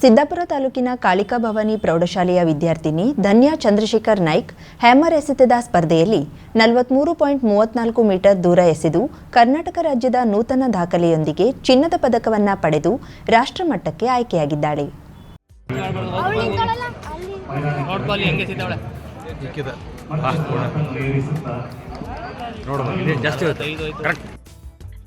ಸಿದ್ದಾಪುರ ತಾಲೂಕಿನ ಕಾಳಿಕಾ ಭವಾನಿ ಪ್ರೌಢಶಾಲೆಯ ವಿದ್ಯಾರ್ಥಿನಿ ಧನ್ಯಾ ಚಂದ್ರಶೇಖರ್ ನಾಯ್ಕ್ ಹ್ಯಾಮರ್ ಎಸೆತದ ಸ್ಪರ್ಧೆಯಲ್ಲಿ ನಲವತ್ಮೂರು ಪಾಯಿಂಟ್ ಮೂವತ್ನಾಲ್ಕು ಮೀಟರ್ ದೂರ ಎಸೆದು ಕರ್ನಾಟಕ ರಾಜ್ಯದ ನೂತನ ದಾಖಲೆಯೊಂದಿಗೆ ಚಿನ್ನದ ಪದಕವನ್ನು ಪಡೆದು ರಾಷ್ಟ್ರಮಟ್ಟಕ್ಕೆ ಆಯ್ಕೆಯಾಗಿದ್ದಾಳೆ. ಜಾಸ್ತಿ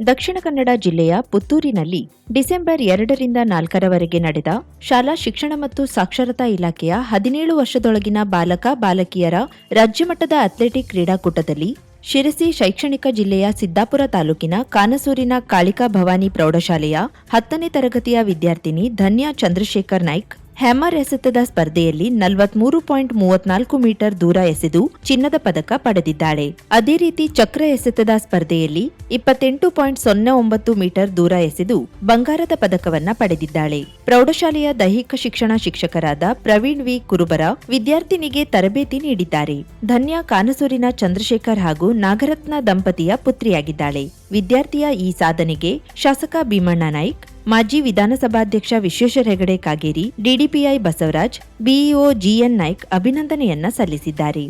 ದಕ್ಷಿಣ ಕನ್ನಡ ಜಿಲ್ಲೆಯ ಪುತ್ತೂರಿನಲ್ಲಿ ಡಿಸೆಂಬರ್ ಎರಡರಿಂದ ನಾಲ್ಕರವರೆಗೆ ನಡೆದ ಶಾಲಾ ಶಿಕ್ಷಣ ಮತ್ತು ಸಾಕ್ಷರತಾ ಇಲಾಖೆಯ ಹದಿನೇಳು ವರ್ಷದೊಳಗಿನ ಬಾಲಕ ಬಾಲಕಿಯರ ರಾಜ್ಯಮಟ್ಟದ ಅಥ್ಲೆಟಿಕ್ ಕ್ರೀಡಾಕೂಟದಲ್ಲಿ ಶಿರಸಿ ಶೈಕ್ಷಣಿಕ ಜಿಲ್ಲೆಯ ಸಿದ್ದಾಪುರ ತಾಲೂಕಿನ ಕಾನಸೂರಿನ ಕಾಳಿಕಾ ಭವಾನಿ ಪ್ರೌಢಶಾಲೆಯ ಹತ್ತನೇ ತರಗತಿಯ ವಿದ್ಯಾರ್ಥಿನಿ ಧನ್ಯಾ ಚಂದ್ರಶೇಖರ್ ನಾಯ್ಕ್ ಹ್ಯಾಮರ್ ಎಸೆತದ ಸ್ಪರ್ಧೆಯಲ್ಲಿ ನಲವತ್ಮೂರು ಪಾಯಿಂಟ್ ಮೂವತ್ನಾಲ್ಕು ಮೀಟರ್ ದೂರ ಎಸೆದು ಚಿನ್ನದ ಪದಕ ಪಡೆದಿದ್ದಾಳೆ. ಅದೇ ರೀತಿ ಚಕ್ರ ಎಸೆತದ ಸ್ಪರ್ಧೆಯಲ್ಲಿ ಇಪ್ಪತ್ತೆಂಟು ಪಾಯಿಂಟ್ ಸೊನ್ನೆ ಒಂಬತ್ತು ಮೀಟರ್ ದೂರ ಎಸೆದು ಬಂಗಾರದ ಪದಕವನ್ನ ಪಡೆದಿದ್ದಾಳೆ. ಪ್ರೌಢಶಾಲೆಯ ದೈಹಿಕ ಶಿಕ್ಷಣ ಶಿಕ್ಷಕರಾದ ಪ್ರವೀಣ್ ವಿ. ಕುರುಬರ ವಿದ್ಯಾರ್ಥಿನಿಗೆ ತರಬೇತಿ ನೀಡಿದ್ದಾರೆ. ಧನ್ಯ ಕಾನಸೂರಿನ ಚಂದ್ರಶೇಖರ್ ಹಾಗೂ ನಾಗರತ್ನ ದಂಪತಿಯ ಪುತ್ರಿಯಾಗಿದ್ದಾಳೆ. ವಿದ್ಯಾರ್ಥಿಯ ಈ ಸಾಧನೆಗೆ ಶಾಸಕ ಭೀಮಣ್ಣ ನಾಯ್ಕ್ ಮಾಜಿ ವಿಧಾನಸಭಾಧ್ಯಕ್ಷ Vishweshwara Hegde Kageri DDPI Basavaraj BEO GN Naik ಅಭಿನಂದನೆಯನ್ನ ಸಲ್ಲಿಸಿದ್ದಾರೆ.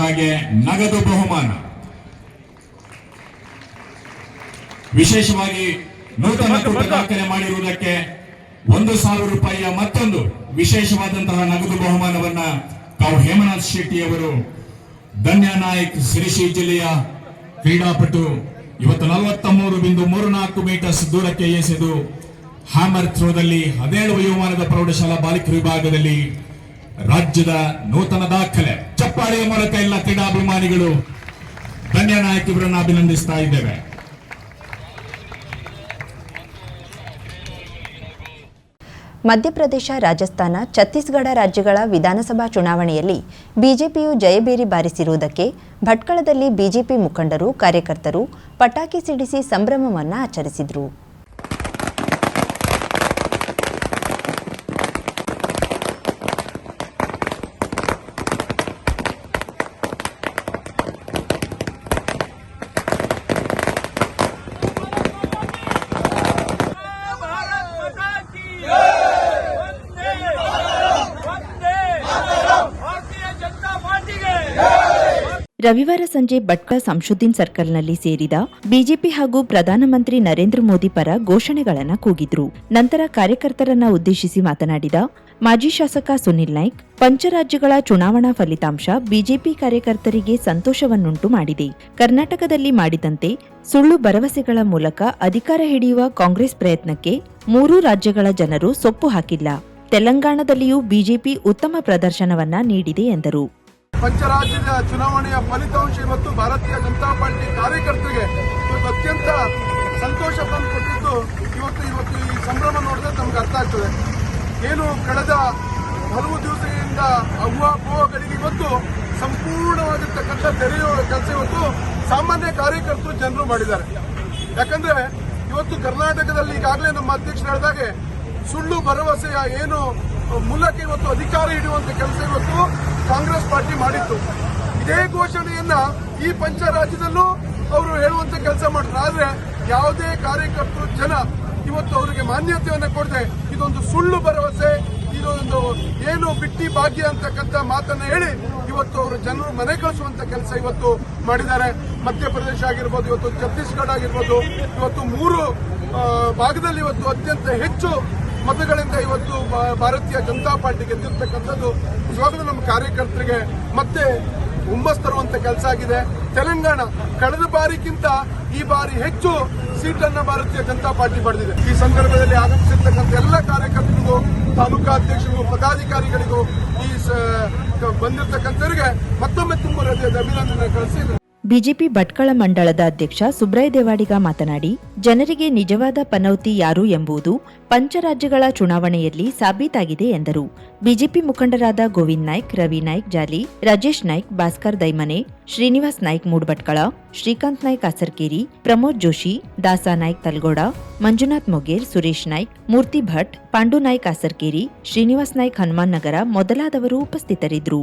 ಹಾಗೆ ನಗದು ಬಹುಮಾನ. ವಿಶೇಷವಾಗಿ ನೂತನ ಕೂಟ ದಾಖಲೆ ಮಾಡಿರುವುದಕ್ಕೆ ಒಂದು ಸಾವಿರ ರೂಪಾಯಿಯ ಮತ್ತೊಂದು ವಿಶೇಷವಾದಂತಹ ನಗದು ಬಹುಮಾನವನ್ನ ತಾವು ಹೇಮನಾಥ್ ಶೆಟ್ಟಿ ಅವರು ಧನ್ಯ ನಾಯಕ್ ಸಿರಿಸಿ ಜಿಲ್ಲೆಯ ಕ್ರೀಡಾಪಟು ಇವತ್ತು ನಲವತ್ತ ಮೂರು ಬಿಂದು ಮೂರು ನಾಲ್ಕು ಮೀಟರ್ಸ್ ದೂರಕ್ಕೆ ಎಸೆದು ಹ್ಯಾಮರ್ ಥ್ರೋದಲ್ಲಿ ಹದಿನೇಳು ವಯೋಮಾನದ ಪ್ರೌಢಶಾಲಾ ಬಾಲಿಕ ವಿಭಾಗದಲ್ಲಿ ರಾಜ್ಯದ ನೂತನ ದಾಖಲೆ. ಚಪ್ಪಾಳೆಯ ಮೂಲಕ ಎಲ್ಲ ಕ್ರೀಡಾಭಿಮಾನಿಗಳು ಧನ್ಯ ನಾಯಕ ಇವರನ್ನು ಅಭಿನಂದಿಸ್ತಾ ಇದ್ದೇವೆ. ಮಧ್ಯಪ್ರದೇಶ, ರಾಜಸ್ಥಾನ, ಛತ್ತೀಸ್ಗಢ ರಾಜ್ಯಗಳ ವಿಧಾನಸಭಾ ಚುನಾವಣೆಯಲ್ಲಿ ಬಿಜೆಪಿಯು ಜಯಬೇರಿ ಬಾರಿಸಿರುವುದಕ್ಕೆ ಭಟ್ಕಳದಲ್ಲಿ ಬಿಜೆಪಿ ಮುಖಂಡರು, ಕಾರ್ಯಕರ್ತರು ಪಟಾಕಿ ಸಿಡಿಸಿ ಸಂಭ್ರಮವನ್ನು ಆಚರಿಸಿದರು. ರವಿವಾರ ಸಂಜೆ ಭಟ್ಕ ಸಂಶುದ್ದೀನ್ ಸರ್ಕಲ್ನಲ್ಲಿ ಸೇರಿದ ಬಿಜೆಪಿ ಹಾಗೂ ಪ್ರಧಾನಮಂತ್ರಿ ನರೇಂದ್ರ ಮೋದಿ ಪರ ಘೋಷಣೆಗಳನ್ನು ಕೂಗಿದ್ರು. ನಂತರ ಕಾರ್ಯಕರ್ತರನ್ನ ಉದ್ದೇಶಿಸಿ ಮಾತನಾಡಿದ ಮಾಜಿ ಶಾಸಕ ಸುನಿಲ್ ನಾಯ್ಕ್, ಪಂಚರಾಜ್ಯಗಳ ಚುನಾವಣಾ ಫಲಿತಾಂಶ ಬಿಜೆಪಿ ಕಾರ್ಯಕರ್ತರಿಗೆ ಸಂತೋಷವನ್ನುಂಟು ಮಾಡಿದೆ. ಕರ್ನಾಟಕದಲ್ಲಿ ಮಾಡಿದಂತೆ ಸುಳ್ಳು ಭರವಸೆಗಳ ಮೂಲಕ ಅಧಿಕಾರ ಹಿಡಿಯುವ ಕಾಂಗ್ರೆಸ್ ಪ್ರಯತ್ನಕ್ಕೆ ಮೂರೂ ರಾಜ್ಯಗಳ ಜನರು ಸೊಪ್ಪು ಹಾಕಿಲ್ಲ. ತೆಲಂಗಾಣದಲ್ಲಿಯೂ ಬಿಜೆಪಿ ಉತ್ತಮ ಪ್ರದರ್ಶನವನ್ನ ನೀಡಿದೆ ಎಂದರು. ಪಂಚರಾಜ್ಯದ ಚುನಾವಣೆಯ ಫಲಿತಾಂಶ ಇವತ್ತು ಭಾರತೀಯ ಜನತಾ ಪಾರ್ಟಿ ಕಾರ್ಯಕರ್ತರಿಗೆ ಇವತ್ತು ಅತ್ಯಂತ ಸಂತೋಷ ತಂದುಕೊಟ್ಟಿದ್ದು ಇವತ್ತು ಇವತ್ತು ಈ ಸಂಭ್ರಮ ನೋಡಿದ್ರೆ ನಮ್ಗೆ ಅರ್ಥ ಆಗ್ತದೆ. ಏನು ಕಳೆದ ಹಲವು ದಿವಸಗಳಿಂದ ಅವ್ವಾಪೋಹಗಳಿಗೆ ಇವತ್ತು ಸಂಪೂರ್ಣವಾಗಿರ್ತಕ್ಕಂಥ ತೆರೆಯುವ ಕೆಲಸ ಇವತ್ತು ಸಾಮಾನ್ಯ ಕಾರ್ಯಕರ್ತರು ಜನರು ಮಾಡಿದ್ದಾರೆ. ಯಾಕಂದ್ರೆ ಇವತ್ತು ಕರ್ನಾಟಕದಲ್ಲಿ ಈಗಾಗಲೇ ನಮ್ಮ ಅಧ್ಯಕ್ಷರು ಹೇಳಿದಾಗೆ ಸುಳ್ಳು ಭರವಸೆಯ ಏನು ಮೂಲಕ ಇವತ್ತು ಅಧಿಕಾರ ಹಿಡಿಯುವಂತ ಕೆಲಸ ಇವತ್ತು ಕಾಂಗ್ರೆಸ್ ಪಾರ್ಟಿ ಮಾಡಿತ್ತು. ಇದೇ ಘೋಷಣೆಯನ್ನ ಈ ಪಂಚ ರಾಜ್ಯದಲ್ಲೂ ಅವರು ಹೇಳುವಂತ ಕೆಲಸ ಮಾಡಿದ್ರು. ಆದ್ರೆ ಯಾವುದೇ ಕಾರ್ಯಕರ್ತರು ಜನ ಇವತ್ತು ಅವರಿಗೆ ಮಾನ್ಯತೆಯನ್ನು ಕೊಡದೆ ಇದೊಂದು ಸುಳ್ಳು ಭರವಸೆ, ಇದೊಂದು ಏನು ಬಿಟ್ಟಿ ಭಾಗ್ಯ ಅಂತಕ್ಕಂಥ ಮಾತನ್ನ ಹೇಳಿ ಇವತ್ತು ಅವರು ಜನರು ಮನೆ ಕಳಿಸುವಂತ ಕೆಲಸ ಇವತ್ತು ಮಾಡಿದ್ದಾರೆ. ಮಧ್ಯಪ್ರದೇಶ ಆಗಿರ್ಬೋದು, ಇವತ್ತು ಛತ್ತೀಸ್ಗಢ ಆಗಿರ್ಬೋದು, ಇವತ್ತು ಮೂರು ಭಾಗದಲ್ಲಿ ಇವತ್ತು ಅತ್ಯಂತ ಹೆಚ್ಚು ಮತಗಳಿಂದ ಇವತ್ತು ಭಾರತೀಯ ಜನತಾ ಪಾರ್ಟಿ ಗೆದ್ದಿರ್ತಕ್ಕಂಥದ್ದು ಇವಾಗಲೂ ನಮ್ಮ ಕಾರ್ಯಕರ್ತರಿಗೆ ಮತ್ತೆ ಹುಮ್ಮಸ್ ತರುವಂತ ಕೆಲಸ ಆಗಿದೆ. ತೆಲಂಗಾಣ ಕಳೆದ ಬಾರಿಗಿಂತ ಈ ಬಾರಿ ಹೆಚ್ಚು ಸೀಟನ್ನ ಭಾರತೀಯ ಜನತಾ ಪಾರ್ಟಿ ಪಡೆದಿದೆ. ಈ ಸಂದರ್ಭದಲ್ಲಿ ಆಗಮಿಸಿರ್ತಕ್ಕಂಥ ಎಲ್ಲ ಕಾರ್ಯಕರ್ತರಿಗೂ, ತಾಲೂಕಾ ಅಧ್ಯಕ್ಷರಿಗೂ, ಪದಾಧಿಕಾರಿಗಳಿಗೂ ಈ ಬಂದಿರತಕ್ಕಂಥವರಿಗೆ ಮತ್ತೊಮ್ಮೆ ತುಂಬ ಹೃದಯದ ಅಭಿನಂದನೆ ಕಳಿಸಿ ಬಿಜೆಪಿ ಭಟ್ಕಳ ಮಂಡಳದ ಅಧ್ಯಕ್ಷ ಸುಬ್ರಾಯ್ ದೇವಾಡಿಗ ಮಾತನಾಡಿ, ಜನರಿಗೆ ನಿಜವಾದ ಪನೌತಿ ಯಾರು ಎಂಬುದು ಪಂಚರಾಜ್ಯಗಳ ಚುನಾವಣೆಯಲ್ಲಿ ಸಾಬೀತಾಗಿದೆ ಎಂದರು. ಬಿಜೆಪಿ ಮುಖಂಡರಾದ ಗೋವಿಂದ್ ನಾಯ್ಕ್, ರವಿ ನಾಯ್ಕ್, ಜಾಲಿ, ರಾಜೇಶ್ ನಾಯ್ಕ್, ಭಾಸ್ಕರ್ ದೈಮನೆ, ಶ್ರೀನಿವಾಸ್ ನಾಯ್ಕ್ ಮೂಡ್ಭಟ್ಕಳ, ಶ್ರೀಕಾಂತ್ ನಾಯ್ಕ್ ಅಸರ್ಕೇರಿ ಪ್ರಮೋದ್ ಜೋಶಿ, ದಾಸಾ ನಾಯ್ಕ್ ತಲ್ಗೋಡ, ಮಂಜುನಾಥ್ ಮೊಗೇರ್, ಸುರೇಶ್ ನಾಯ್ಕ್, ಮೂರ್ತಿ ಭಟ್, ಪಾಂಡು ನಾಯ್ಕ್ ಅಸರ್ಕೇರಿ ಶ್ರೀನಿವಾಸ್ ನಾಯ್ಕ್ ಹನುಮಾನ್ ನಗರ ಮೊದಲಾದವರು ಉಪಸ್ಥಿತರಿದ್ದರು.